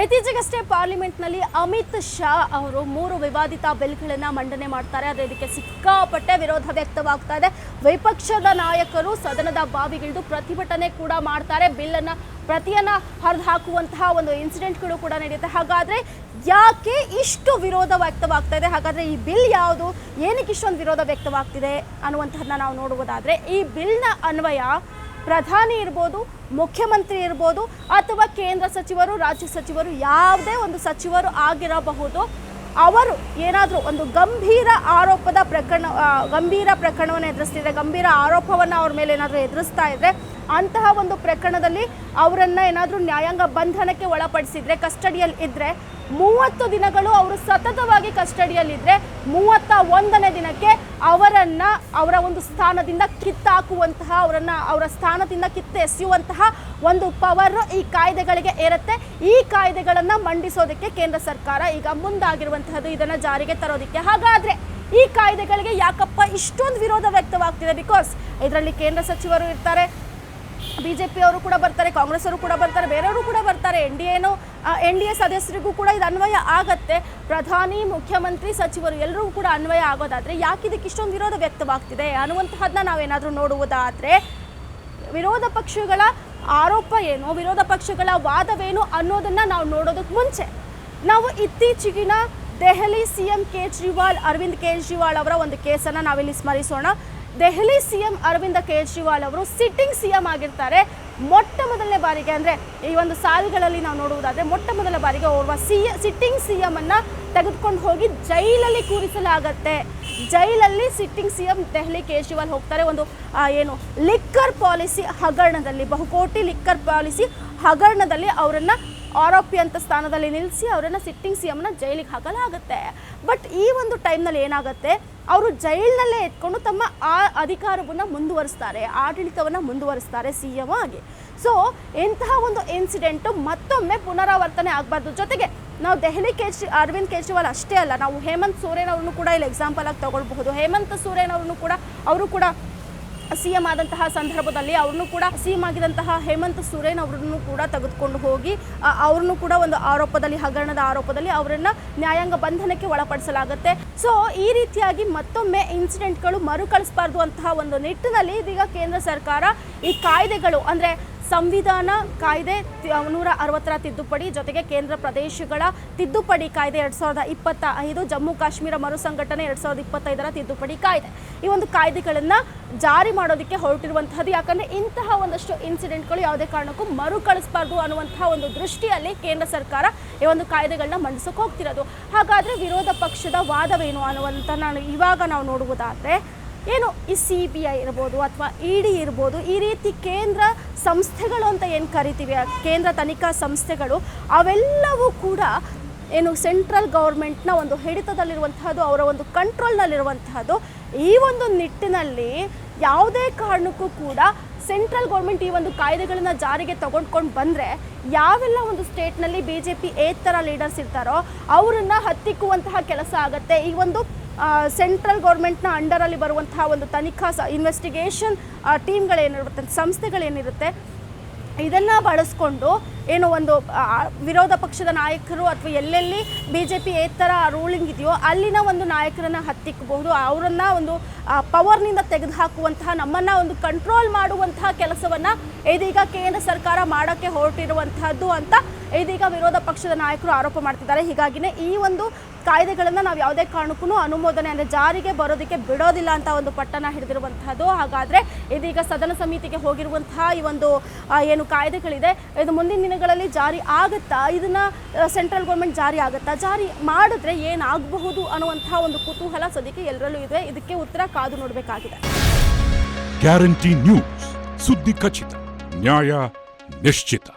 ಇತ್ತೀಚೆಗಷ್ಟೇ ಪಾರ್ಲಿಮೆಂಟ್ನಲ್ಲಿ ಅಮಿತ್ ಶಾ ಅವರು ಮೂರು ವಿವಾದಿತ ಬಿಲ್ಗಳನ್ನು ಮಂಡನೆ ಮಾಡ್ತಾರೆ. ಆದರೆ ಇದಕ್ಕೆ ಸಿಕ್ಕಾಪಟ್ಟೆ ವಿರೋಧ ವ್ಯಕ್ತವಾಗ್ತಾ ಇದೆ. ವಿಪಕ್ಷದ ನಾಯಕರು ಸದನದ ಬಾವಿಗಿಳಿದು ಪ್ರತಿಭಟನೆ ಕೂಡ ಮಾಡ್ತಾರೆ. ಬಿಲ್ಲನ್ನು ಪ್ರತಿಯನ್ನು ಹರಿದು ಹಾಕುವಂತಹ ಒಂದು ಇನ್ಸಿಡೆಂಟ್ಗಳು ಕೂಡ ನಡೆಯುತ್ತೆ. ಹಾಗಾದ್ರೆ ಯಾಕೆ ಇಷ್ಟು ವಿರೋಧ ವ್ಯಕ್ತವಾಗ್ತಾ ಇದೆ? ಹಾಗಾದ್ರೆ ಈ ಬಿಲ್ ಯಾವುದು? ಏನಕ್ಕೆ ಇಷ್ಟೊಂದು ವಿರೋಧ ವ್ಯಕ್ತವಾಗ್ತಿದೆ ಅನ್ನುವಂಥದ್ದನ್ನ ನಾವು ನೋಡುವುದಾದರೆ, ಈ ಬಿಲ್ನ ಅನ್ವಯ ಪ್ರಧಾನಿ ಇರ್ಬೋದು, ಮುಖ್ಯಮಂತ್ರಿ ಇರ್ಬೋದು, ಅಥವಾ ಕೇಂದ್ರ ಸಚಿವರು, ರಾಜ್ಯ ಸಚಿವರು, ಯಾವುದೇ ಒಂದು ಸಚಿವರು ಆಗಿರಬಹುದು, ಅವರು ಏನಾದರೂ ಒಂದು ಗಂಭೀರ ಆರೋಪದ ಪ್ರಕರಣ ಗಂಭೀರ ಪ್ರಕರಣವನ್ನು ಎದುರಿಸ್ತಿದ್ರೆ, ಗಂಭೀರ ಆರೋಪವನ್ನು ಅವ್ರ ಮೇಲೆ ಏನಾದರೂ ಎದುರಿಸ್ತಾ ಇದ್ರೆ ಅಂತಹ ಒಂದು ಪ್ರಕರಣದಲ್ಲಿ ಅವರನ್ನು ಏನಾದರೂ ನ್ಯಾಯಾಂಗ ಬಂಧನಕ್ಕೆ ಒಳಪಡಿಸಿದ್ರೆ, ಕಸ್ಟಡಿಯಲ್ಲಿ ಇದ್ದರೆ ಮೂವತ್ತು ದಿನಗಳು ಅವರು ಸತತವಾಗಿ ಕಸ್ಟಡಿಯಲ್ಲಿದ್ದರೆ ಮೂವತ್ತ ಒಂದನೇ ದಿನಕ್ಕೆ ಅವರನ್ನ ಅವರ ಒಂದು ಸ್ಥಾನದಿಂದ ಕಿತ್ತಾಕುವಂತಹ, ಅವರನ್ನ ಅವರ ಸ್ಥಾನದಿಂದ ಕಿತ್ತೆಸೆಯುವಂತಹ ಒಂದು ಪವರ್ ಈ ಕಾಯ್ದೆಗಳಿಗೆ ಇರುತ್ತೆ ಈ ಕಾಯ್ದೆಗಳನ್ನು ಮಂಡಿಸೋದಕ್ಕೆ ಕೇಂದ್ರ ಸರ್ಕಾರ ಈಗ ಮುಂದಾಗಿರುವಂತಹದ್ದು ಇದನ್ನ ಜಾರಿಗೆ ತರೋದಕ್ಕೆ. ಹಾಗಾದ್ರೆ ಈ ಕಾಯ್ದೆಗಳಿಗೆ ಯಾಕಪ್ಪ ಇಷ್ಟೊಂದು ವಿರೋಧ ವ್ಯಕ್ತವಾಗ್ತಿದೆ? ಬಿಕಾಸ್ ಇದರಲ್ಲಿ ಕೇಂದ್ರ ಸಚಿವರು ಇರ್ತಾರೆ ಬಿಜೆಪಿ ಅವರು ಕೂಡ ಬರ್ತಾರೆ ಕಾಂಗ್ರೆಸ್ ಅವರು ಕೂಡ ಬರ್ತಾರೆ, ಬೇರೆಯವರು ಕೂಡ ಬರ್ತಾರೆ. ಎನ್ ಡಿ ಎನು ಎನ್ ಡಿ ಎ ಸದಸ್ಯರಿಗೂ ಕೂಡ ಇದು ಅನ್ವಯ ಆಗತ್ತೆ. ಪ್ರಧಾನಿ, ಮುಖ್ಯಮಂತ್ರಿ, ಸಚಿವರು ಎಲ್ಲರಿಗೂ ಕೂಡ ಅನ್ವಯ ಆಗೋದಾದ್ರೆ ಯಾಕೆ ಇದಕ್ಕೆ ಇಷ್ಟೊಂದು ವಿರೋಧ ವ್ಯಕ್ತವಾಗ್ತಿದೆ? ಅನ್ನುವಂತಹದನ್ನ ನಾವೇನಾದರೂ ನೋಡುವುದಾದರೆ ವಿರೋಧ ಪಕ್ಷಗಳ ಆರೋಪ ಏನು, ವಿರೋಧ ಪಕ್ಷಗಳ ವಾದವೇನು ಅನ್ನೋದನ್ನ ನಾವು ನೋಡೋದಕ್ಕೆ ಮುಂಚೆ ನಾವು ಇತ್ತೀಚೆಗಿನ ದೆಹಲಿ ಸಿ ಎಂ ಕೇಜ್ರಿವಾಲ್, ಅರವಿಂದ್ ಕೇಜ್ರಿವಾಲ್ ಅವರ ಒಂದು ಕೇಸನ್ನು ನಾವಿಲ್ಲಿ ಸ್ಮರಿಸೋಣ. ದೆಹಲಿ ಸಿ ಎಂ ಅರವಿಂದ ಕೇಜ್ರಿವಾಲ್ ಅವರು ಸಿಟ್ಟಿಂಗ್ ಸಿ ಎಂ ಆಗಿರ್ತಾರೆ. ಮೊಟ್ಟ ಮೊದಲನೇ ಬಾರಿಗೆ ಅಂದರೆ ಈ ಒಂದು ಸಾಲುಗಳಲ್ಲಿ ನಾವು ನೋಡುವುದಾದರೆ ಮೊಟ್ಟ ಮೊದಲ ಬಾರಿಗೆ ಓರ್ವ ಸಿ ಸಿಟ್ಟಿಂಗ್ ಸಿ ಎಮ್ಮನ್ನು ಅನ್ನ ತೆಗೆದುಕೊಂಡು ಹೋಗಿ ಜೈಲಲ್ಲಿ ಕೂರಿಸಲಾಗತ್ತೆ. ಜೈಲಲ್ಲಿ sitting C M Delhi Kejriwal ಹೋಗ್ತಾರೆ. ಒಂದು ಏನು ಲಿಕ್ಕರ್ ಪಾಲಿಸಿ ಹಗರಣದಲ್ಲಿ, ಬಹುಕೋಟಿ ಲಿಕ್ಕರ್ ಪಾಲಿಸಿ ಹಗರಣದಲ್ಲಿ ಅವರನ್ನು ಆರೋಪಿ ಅಂತ ಸ್ಥಾನದಲ್ಲಿ ನಿಲ್ಲಿಸಿ ಅವರನ್ನು ಸಿಟ್ಟಿಂಗ್ ಸಿ ಎಮ್ನ ಜೈಲಿಗೆ ಹಾಕಲಾಗುತ್ತೆ. ಬಟ್ ಈ ಒಂದು ಟೈಮ್ನಲ್ಲಿ ಏನಾಗುತ್ತೆ? ಅವರು ಜೈಲಿನಲ್ಲೇ ಎತ್ಕೊಂಡು ತಮ್ಮ ಆ ಅಧಿಕಾರವನ್ನು ಮುಂದುವರಿಸ್ತಾರೆ, ಆಡಳಿತವನ್ನು ಮುಂದುವರಿಸ್ತಾರೆ ಸಿ ಎಂ ಆಗಿ. ಸೊ ಇಂತಹ ಒಂದು ಇನ್ಸಿಡೆಂಟು ಮತ್ತೊಮ್ಮೆ ಪುನರಾವರ್ತನೆ ಆಗಬಾರ್ದು. ಜೊತೆಗೆ, ನಾವು ದೆಹಲಿ ಕೇಜ್ರಿ, ಅರವಿಂದ್ ಕೇಜ್ರಿವಾಲ್ ಅಷ್ಟೇ ಅಲ್ಲ, ನಾವು ಹೇಮಂತ್ ಸೋರೇನ್ ಅವ್ರನ್ನು ಕೂಡ ಇಲ್ಲಿ ಎಕ್ಸಾಂಪಲ್ ಆಗಿ ತಗೊಳ್ಬಹುದು. ಹೇಮಂತ್ ಸೋರೇನ್ ಅವ್ರನ್ನು ಕೂಡ, ಅವರು ಕೂಡ ಸಿ ಎಂ ಆದಂತಹ ಸಂದರ್ಭದಲ್ಲಿ ಅವ್ರನ್ನೂ ಕೂಡ ಸಿ ಎಂ ಆಗಿದಂತಹ ಹೇಮಂತ್ ಸುರೇನ್ ಅವರನ್ನು ಕೂಡ ತೆಗೆದುಕೊಂಡು ಹೋಗಿ ಅವ್ರನ್ನು ಕೂಡ ಒಂದು ಆರೋಪದಲ್ಲಿ, ಹಗರಣದ ಆರೋಪದಲ್ಲಿ ಅವರನ್ನು ನ್ಯಾಯಾಂಗ ಬಂಧನಕ್ಕೆ ಒಳಪಡಿಸಲಾಗುತ್ತೆ. ಸೊ ಈ ರೀತಿಯಾಗಿ ಮತ್ತೊಮ್ಮೆ ಇನ್ಸಿಡೆಂಟ್ಗಳು ಮರುಕಳಿಸಬಾರ್ದು ಅಂತಹ ಒಂದು ನಿಟ್ಟಿನಲ್ಲಿ ಇದೀಗ ಕೇಂದ್ರ ಸರ್ಕಾರ ಈ ಕಾಯ್ದೆಗಳು, ಅಂದರೆ ಸಂವಿಧಾನ ಕಾಯ್ದೆ ನೂರ ಅರವತ್ತರ ತಿದ್ದುಪಡಿ ಜೊತೆಗೆ ಕೇಂದ್ರ ಪ್ರದೇಶಗಳ ತಿದ್ದುಪಡಿ ಕಾಯ್ದೆ ಎರಡು ಸಾವಿರದ ಇಪ್ಪತ್ತ ಐದು, ಜಮ್ಮು ಕಾಶ್ಮೀರ ಮರುಸಂಘಟನೆ ಎರಡು ಸಾವಿರದ ಇಪ್ಪತ್ತೈದರ ತಿದ್ದುಪಡಿ ಕಾಯ್ದೆ. ಈ ಒಂದು ಕಾಯ್ದೆಗಳನ್ನು ಜಾರಿ ಮಾಡೋದಕ್ಕೆ ಹೊರಟಿರುವಂತಹದ್ದು ಯಾಕಂದರೆ ಇಂತಹ ಒಂದಷ್ಟು ಇನ್ಸಿಡೆಂಟ್ಗಳು ಯಾವುದೇ ಕಾರಣಕ್ಕೂ ಮರುಕಳಿಸಬಾರ್ದು ಅನ್ನುವಂತಹ ಒಂದು ದೃಷ್ಟಿಯಲ್ಲಿ ಕೇಂದ್ರ ಸರ್ಕಾರ ಈ ಒಂದು ಕಾಯ್ದೆಗಳನ್ನ ಮಂಡಿಸೋಕೆ ಹೋಗ್ತಿರೋದು. ಹಾಗಾದರೆ ವಿರೋಧ ಪಕ್ಷದ ವಾದವೇನು ಅನ್ನುವಂಥ ನಾನು ಇವಾಗ ನಾವು ನೋಡುವುದಾದರೆ ಏನು ಈ ಸಿ ಬಿ ಐ ಇರ್ಬೋದು ಅಥವಾ ಇ ಡಿ ಇರ್ಬೋದು, ಈ ರೀತಿ ಕೇಂದ್ರ ಸಂಸ್ಥೆಗಳು ಅಂತ ಏನು ಕರಿತೀವಿ? ಕೇಂದ್ರ ತನಿಖಾ ಸಂಸ್ಥೆಗಳು, ಅವೆಲ್ಲವೂ ಕೂಡ ಏನು ಸೆಂಟ್ರಲ್ ಗೌರ್ಮೆಂಟ್ನ ಒಂದು ಹಿಡಿತದಲ್ಲಿರುವಂತಹದ್ದು, ಅವರ ಒಂದು ಕಂಟ್ರೋಲ್ನಲ್ಲಿರುವಂತಹದ್ದು, ಈ ಒಂದು ನಿಟ್ಟಿನಲ್ಲಿ ಯಾವುದೇ ಕಾರಣಕ್ಕೂ ಕೂಡ ಸೆಂಟ್ರಲ್ ಗೌರ್ಮೆಂಟ್ ಈ ಒಂದು ಕಾಯ್ದೆಗಳನ್ನು ಜಾರಿಗೆ ತಗೊಂಡ್ಕೊಂಡು ಬಂದರೆ ಯಾವೆಲ್ಲ ಒಂದು ಸ್ಟೇಟ್ನಲ್ಲಿ ಬಿ ಜೆ ಪಿ ಏತರ ಲೀಡರ್ಸ್ ಇರ್ತಾರೋ, ಅವರನ್ನು ಹತ್ತಿಕ್ಕುವಂತಹ ಕೆಲಸ ಆಗುತ್ತೆ. ಈ ಒಂದು ಸೆಂಟ್ರಲ್ ಗೌರ್ಮೆಂಟ್ನ ಅಂಡರಲ್ಲಿ ಬರುವಂತಹ ಒಂದು ತನಿಖಾ ಸ ಇನ್ವೆಸ್ಟಿಗೇಷನ್ ಟೀಮ್ಗಳೇನಿರುತ್ತೆ, ಸಂಸ್ಥೆಗಳೇನಿರುತ್ತೆ, ಇದನ್ನು ಬಳಸ್ಕೊಂಡು ಏನು ಒಂದು ವಿರೋಧ ಪಕ್ಷದ ನಾಯಕರು ಅಥವಾ ಎಲ್ಲೆಲ್ಲಿ ಬಿ ಜೆ ಪಿ ಏತರ ರೂಲಿಂಗ್ ಇದೆಯೋ ಅಲ್ಲಿನ ಒಂದು ನಾಯಕರನ್ನು ಹತ್ತಿಕ್ಕಬಹುದು ಅವರನ್ನು ಒಂದು ಪವರ್ನಿಂದ ತೆಗೆದುಹಾಕುವಂತಹ, ನಮ್ಮನ್ನು ಒಂದು ಕಂಟ್ರೋಲ್ ಮಾಡುವಂತಹ ಕೆಲಸವನ್ನು ಇದೀಗ ಕೇಂದ್ರ ಸರ್ಕಾರ ಮಾಡೋಕ್ಕೆ ಹೊರಟಿರುವಂತಹದ್ದು ಅಂತ ಇದೀಗ ವಿರೋಧ ಪಕ್ಷದ ನಾಯಕರು ಆರೋಪ ಮಾಡ್ತಿದ್ದಾರೆ. ಹೀಗಾಗಿನೇ ಈ ಒಂದು ಕಾಯ್ದೆಗಳನ್ನು ನಾವು ಯಾವುದೇ ಕಾರಣಕ್ಕೂ ಅನುಮೋದನೆ ಅಂದರೆ ಜಾರಿಗೆ ಬರೋದಕ್ಕೆ ಬಿಡೋದಿಲ್ಲ ಅಂತ ಒಂದು ಪಟ್ಟಣ ಹಿಡಿದಿರುವಂತಹದ್ದು. ಹಾಗಾದರೆ ಇದೀಗ ಸದನ ಸಮಿತಿಗೆ ಹೋಗಿರುವಂತಹ ಈ ಒಂದು ಏನು ಕಾಯ್ದೆಗಳಿದೆ, ಇದು ಮುಂದಿನ ದಿನಗಳಲ್ಲಿ ಜಾರಿ ಆಗುತ್ತಾ? ಇದನ್ನ ಸೆಂಟ್ರಲ್ ಗೌರ್ಮೆಂಟ್ ಜಾರಿ ಆಗುತ್ತಾ? ಜಾರಿ ಮಾಡಿದ್ರೆ ಏನಾಗಬಹುದು ಅನ್ನುವಂತಹ ಒಂದು ಕುತೂಹಲ ಸದ್ಯಕ್ಕೆ ಎಲ್ಲರಲ್ಲೂ ಇದೆ. ಇದಕ್ಕೆ ಉತ್ತರ ಕಾದು ನೋಡಬೇಕಾಗಿದೆ. Guarantee news. ಸುದ್ದಿ ಖಚಿತ. ನ್ಯಾಯ ನಿಶ್ಚಿತ.